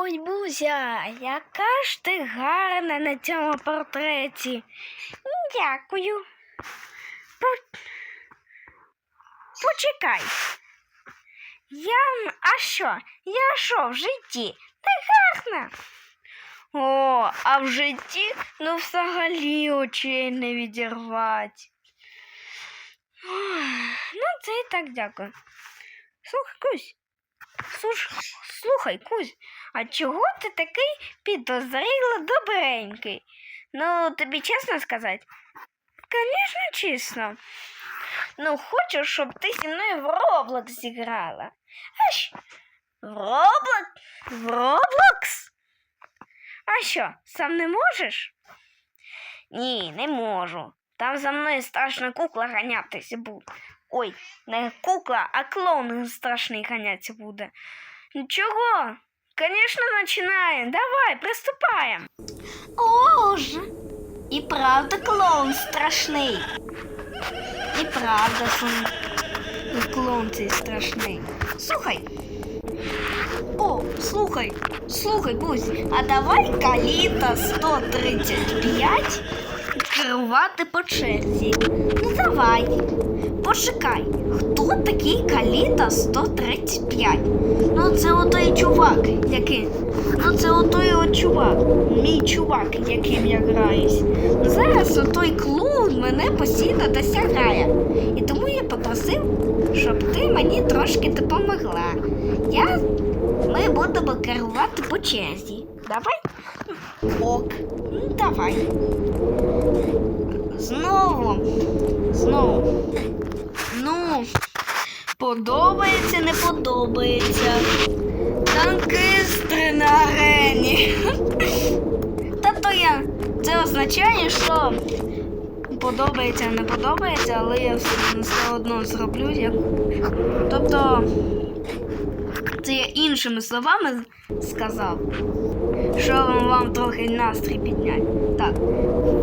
Ой, Бузя, яка ж ти гарна на цьому портреті. Дякую. По... Почекай. Я. А що? Я що в житті? Не гарна. О, а в житті ну взагалі очей не відірвати. Ой, Ну, це і так дякую. Слухай, Кузь. Слухай, Кузь, а чого ти такий підозріло добренький? Ну, тобі чесно сказати? Звісно, чесно. Ну, хочу, щоб ти зі мною в Роблокс зіграла. Аж в Роблокс? В Роблокс? А що, сам не можеш? Ні, не можу. Там за мною страшна кукла ганятися буде. Ой, не кукла, а клоун страшний ганятися буде. Нічого, звісно, починаємо. Давай, приступаємо. О ж, і правда клоун страшний. І правда, що клоун цей страшний. Слухай. О, слухай, слухай, Бузь, а давай каліта 135 керувати по черзі. Ну давай. Почекай, хто такий Каліта 135? Ну це отой чувак, який. Ну це отой от чувак, мій чувак, яким я граюсь. Зараз отой клоун мене постійно досягає. І тому я попросив, щоб ти мені трошки допомогла. Я... Ми будемо керувати по черзі. Давай? Ок, давай. Знову. Знову. Подобається, не подобається. Танкистри на арені. Та то я. Це означає, що подобається, не подобається, але я все одно зроблю як. Тобто, це я іншими словами сказав, що вам трохи настрій підняти. Так.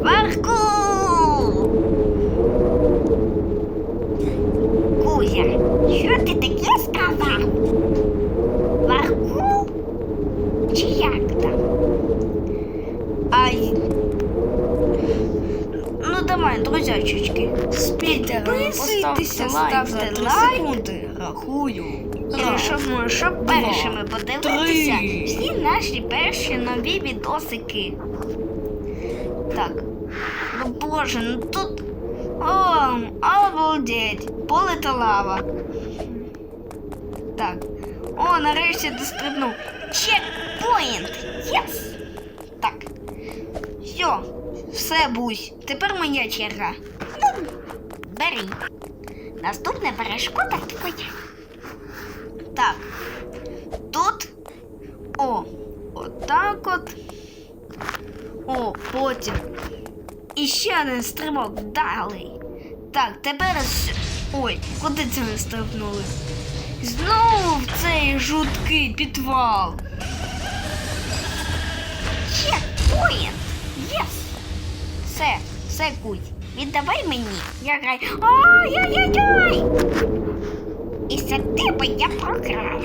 Варку! Кузя, що ти таке сказав? Варку? Чи як там? Ай. Ну давай, друзячечки, спійте, Підписуйтеся, ставте лайк. Рахую. Ми- щоб першими подивитися всі наші перші нові відосики. Так. Ну боже, ну тут. О, обалдеть. Поле лава. Так. О, нарешті дострибнув. Чекпоінт! Єс! Так. Все, все, Бусь. Тепер моя черга. Бери. Наступна перешкода твоя. Так. Тут. О, отак от. О, потім. І ще один стрибок далі. Так, тепер. Ой, куди це ми стрибнули? Знову в цей жуткий підвал. Чекпоінт! Єс! Все, все, куть. Віддавай мені. Я граю. Ой-ой-ой! І за тебе я програла.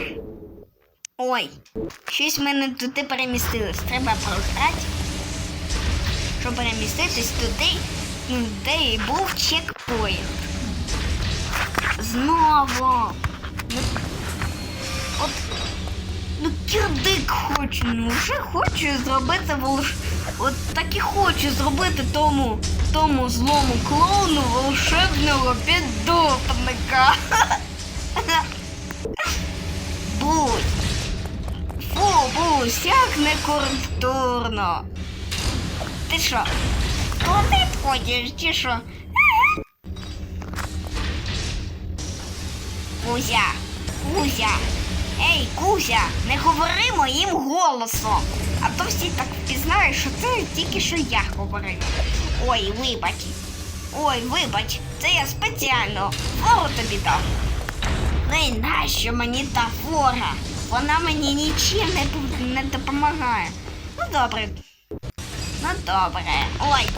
Ой, щось мене туди перемістилось. Треба програти, щоб переміститись туди, ну, де і був чекпоінт. Знову. Ну, от, ну кирдик хочу, ну вже хочу зробити волш... От так і хочу зробити тому, тому злому клоуну волшебного піддопника. Будь. Фу, Бусь, як некультурно. Ти що? Туди ходиш, чи що? Кузя, Кузя. Ей, Кузя, не говори моїм голосом. А то всі так впізнають, що це тільки що я говорив. Ой, вибач. Ой, вибач, це я спеціально фору тобі дав. Ну нащо мені та фора? Вона мені нічим не, не допомагає. Ну добре. Ну добре. Ой.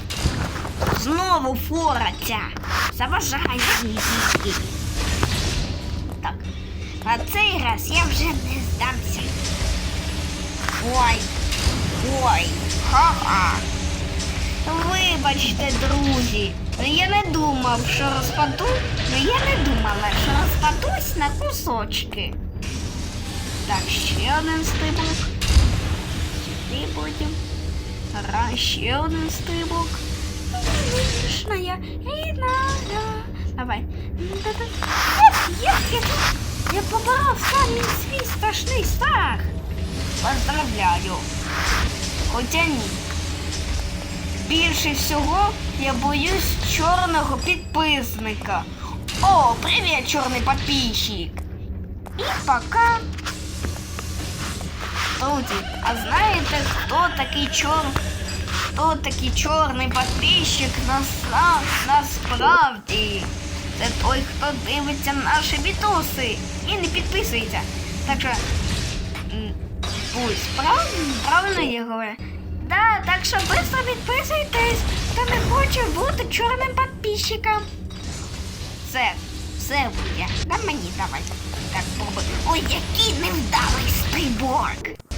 Знову фора ця. Заважає мені дійти. Так. На цей раз я вже не здамся. Ой. Ой. Ха-ха. Вибачте, друзі. Я не думав, що розпаду. Ну я не думала, що розпадусь на кусочки. Так, ще один стрибок. Сюди потім. Раз, ще один стрибок. Вишня я і нада. Давай. Да-да. Оп, є, я тут. Я поборов самий свій страшний страх. Поздравляю. Хоча ні. Більше всього я боюсь чорного підписника. О, привіт, чорний підписчик. І пока. Друзі, а знаєте, хто такий чор... Хто такий чорний підписчик нас, на, насправді? Це той, хто дивиться наші відоси і не підписується. Так що, ось, правильно, я говорю? Да, так що швидко підписуйтесь, хто не хоче бути чорним підписчиком. Все, все буде. Да мені давай. Так. Ой, який невдалий стрибок.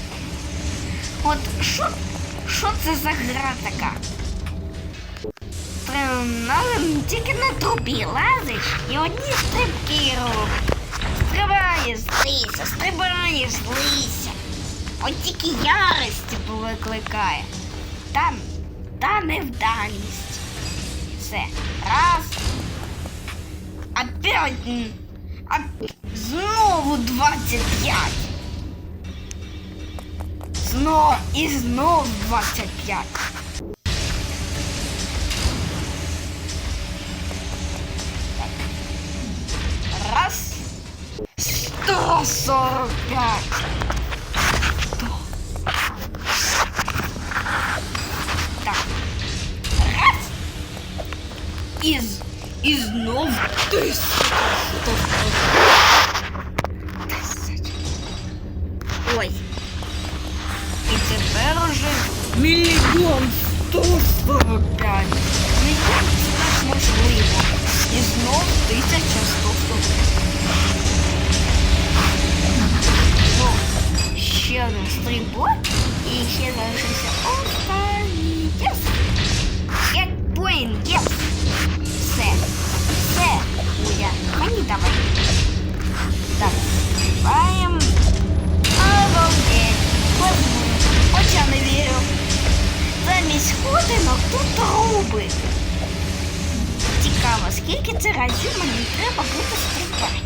От що, що це за гра така? Тренажер тільки на трубі лазиш і одні стрибки робиш. Стрибаєш, злися, стрибаєш, злися. От тільки ярості викликає. Там, та невдалість. Все. Раз. Опять. знову 25. Знов і знов 25. Раз. 145. Сто. Так. Раз. І, з- і знов тисяча. Сто Тисяча. Ой. І тепер уже мільйон сто сорок п'ять. Ну як це так можливо? І знов тисяча сто сорок Ну, ще один стрибок і ще залишився останній. Єс! Як поін, єс! Все, все, Уля, мені давай. тут труби. Цікаво, скільки це разів мені треба буде стрибати.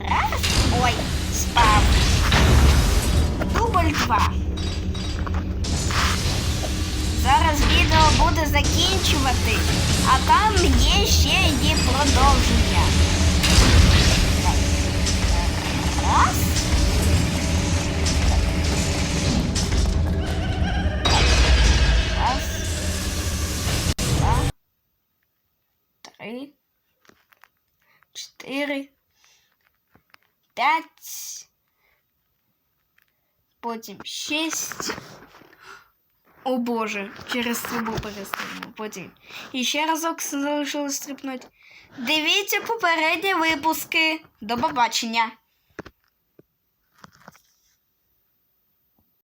Раз. Ой, спав. Дубль два. Зараз відео буде закінчувати, а там є ще її продовження. Так. Раз. Раз. 5, потім 6. О боже, через трубу перестрибнув. Потім. І разок залишилось стрибнути. Дивіться попередні випуски. До побачення!